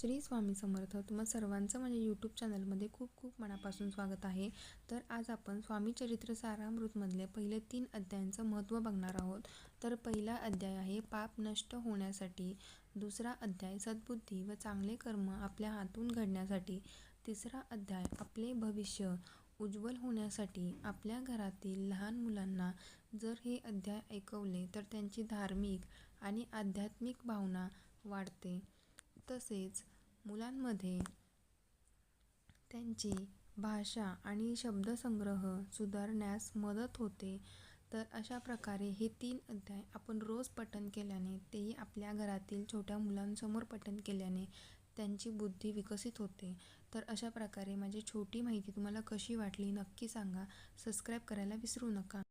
श्री स्वामी समर्थ. तुम्हा सर्वांचं माझ्या यूट्यूब चॅनलमध्ये खूप खूप मनापासून स्वागत आहे. तर आज आपण स्वामी चरित्र सारामृतमधले पहिले तीन अध्यायांचं महत्त्व बघणार आहोत. तर पहिला अध्याय आहे पाप नष्ट होण्यासाठी. दुसरा अध्याय सद्बुद्धी व चांगले कर्म आपल्या हातून घडण्यासाठी. तिसरा अध्याय आपले भविष्य उज्ज्वल होण्यासाठी. आपल्या घरातील लहान मुलांना जर हे अध्याय ऐकवले तर त्यांची धार्मिक आणि आध्यात्मिक भावना वाढते. तसेच मुलांमध्ये त्यांची भाषा आणि शब्दसंग्रह सुधारण्यास मदत होते. तर अशा प्रकारे हे तीन अध्याय आपण रोज पठण केल्याने तेही आपल्या घरातील छोट्या मुलांसमोर पठण केल्याने त्यांची बुद्धी विकसित होते. तर अशा प्रकारे माझी छोटी माहिती तुम्हाला कशी वाटली नक्की सांगा. सबस्क्राईब करायला विसरू नका.